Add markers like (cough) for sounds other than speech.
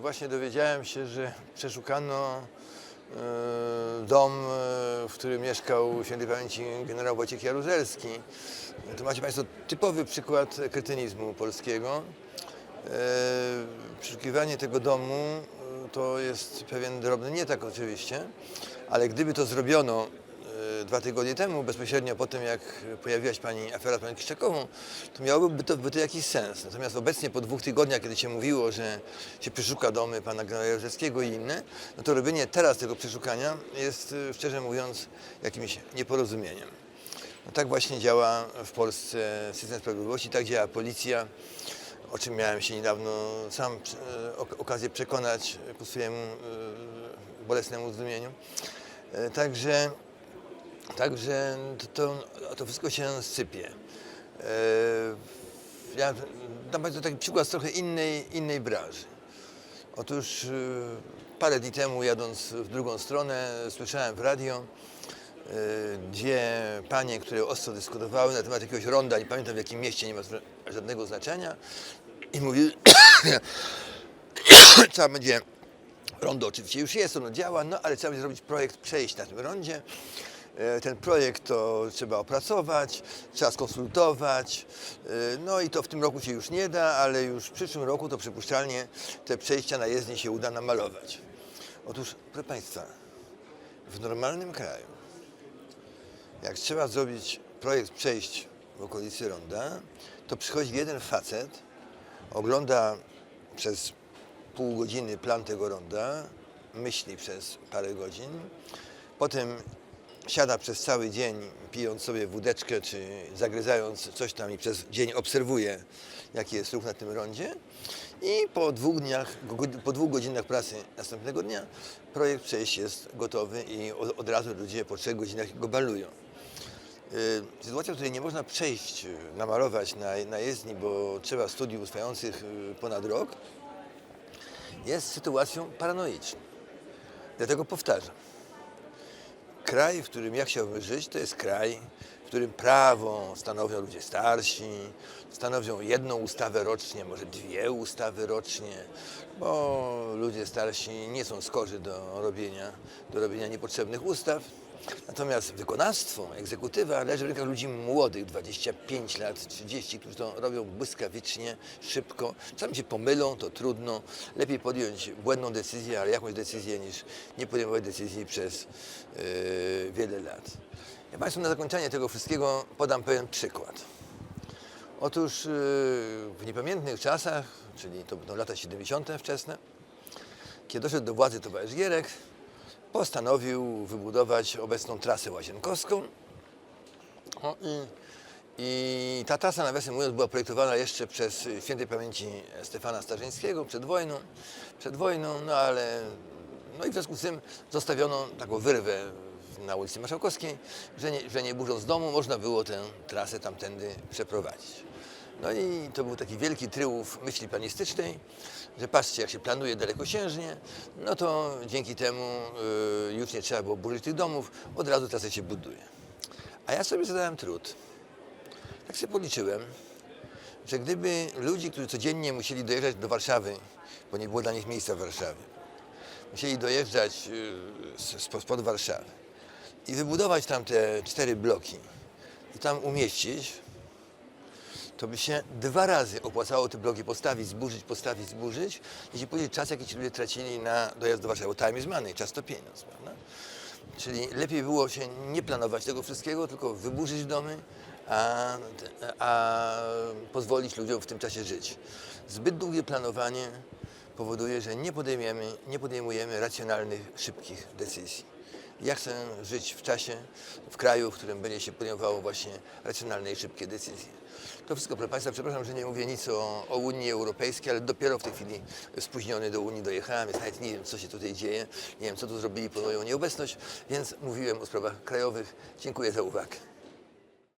właśnie dowiedziałem się, że przeszukano e, dom, e, w którym mieszkał świętej pamięci generał Wojciech Jaruzelski. To macie Państwo typowy przykład kretynizmu polskiego. E, Przeszukiwanie tego domu to jest pewien drobny nie tak oczywiście, ale gdyby to zrobiono dwa tygodnie temu, bezpośrednio po tym, jak pojawiła się pani afera z panią Kiszczakową, to miałoby to, by to jakiś sens. Natomiast obecnie po dwóch tygodniach, kiedy się mówiło, że się przeszuka domy pana generała i inne, no to robienie teraz tego przeszukania jest, e, szczerze mówiąc, jakimś nieporozumieniem. No tak właśnie działa w Polsce system sprawiedliwości, tak działa policja, o czym miałem się niedawno sam ok- okazję przekonać ku swojemu e, bolesnemu zdumieniu. Także, także to, to, wszystko się sypie. E, Ja dam Państwu taki przykład z trochę innej, innej branży. Otóż e, parę dni temu jadąc w drugą stronę słyszałem w radio e, dwie panie, które ostro dyskutowały na temat jakiegoś ronda, nie pamiętam w jakim mieście, nie ma żadnego znaczenia i mówiły, (coughs) trzeba będzie, rondo oczywiście już jest, ono działa, no ale trzeba będzie zrobić projekt przejść na tym rondzie. E, Ten projekt to trzeba opracować, trzeba skonsultować, e, no i to w tym roku się już nie da, ale już w przyszłym roku to przypuszczalnie te przejścia na jezdni się uda namalować. Otóż, proszę Państwa, w normalnym kraju, jak trzeba zrobić projekt przejść w okolicy ronda, to przychodzi jeden facet, ogląda przez pół godziny plan tego ronda, myśli przez parę godzin, potem siada przez cały dzień, pijąc sobie wódeczkę czy zagryzając coś tam i przez dzień obserwuje, jaki jest ruch na tym rondzie i po dwóch dniach, po dwóch godzinach pracy następnego dnia projekt przejść jest gotowy i od, od razu ludzie po trzech godzinach go balują. Y, Sytuacja, w której nie można przejść, y, namalować na, na jezdni, bo trzeba studiów trwających y, ponad rok, jest sytuacją paranoiczną. Dlatego powtarzam. Kraj, w którym ja chciałbym żyć, to jest kraj, w którym prawo stanowią ludzie starsi, stanowią jedną ustawę rocznie, może dwie ustawy rocznie, bo ludzie starsi nie są skorzy do robienia, do robienia niepotrzebnych ustaw. Natomiast wykonawstwo, egzekutywa leży w rękach ludzi młodych, 25 lat, 30, którzy to robią błyskawicznie, szybko. Czasami się pomylą, to trudno. Lepiej podjąć błędną decyzję, ale jakąś decyzję, niż nie podejmować decyzji przez yy, wiele lat. Ja Państwu na zakończenie tego wszystkiego podam pewien przykład. Otóż yy, w niepamiętnych czasach, czyli to będą lata 70. wczesne, kiedy doszedł do władzy towarzysz Gierek, postanowił wybudować obecną trasę łazienkowską. O, i, I ta trasa, nawiasem mówiąc, była projektowana jeszcze przez świętej pamięci Stefana Starzyńskiego przed wojną, przed wojną, no ale no i w związku z tym zostawiono taką wyrwę na ulicy Marszałkowskiej, że nie, że nie burząc domu można było tę trasę tamtędy przeprowadzić. No i to był taki wielki tryumf myśli planistycznej, że patrzcie, jak się planuje dalekosiężnie, no to dzięki temu y, już nie trzeba było burzyć tych domów, od razu trasę się buduje. A ja sobie zadałem trud. Tak sobie policzyłem, że gdyby ludzi, którzy codziennie musieli dojeżdżać do Warszawy, bo nie było dla nich miejsca w Warszawie, musieli dojeżdżać y, spod spod Warszawy i wybudować tam te cztery bloki i tam umieścić, to by się dwa razy opłacało te bloki postawić, zburzyć, postawić, zburzyć, jeśli później czas, jaki ci ludzie tracili na dojazd do Warszawy. Time is money, czas to pieniądz, prawda? Czyli lepiej było się nie planować tego wszystkiego, tylko wyburzyć domy, a, a pozwolić ludziom w tym czasie żyć. Zbyt długie planowanie powoduje, że nie podejmiemy, nie podejmujemy racjonalnych, szybkich decyzji. Ja chcę żyć w czasie, w kraju, w którym będzie się podejmowało właśnie racjonalne i szybkie decyzje. To wszystko, proszę Państwa, przepraszam, że nie mówię nic o, o Unii Europejskiej, ale dopiero w tej chwili spóźniony do Unii dojechałem, więc nawet nie wiem, co się tutaj dzieje, nie wiem, co tu zrobili po moją nieobecność, więc mówiłem o sprawach krajowych. Dziękuję za uwagę.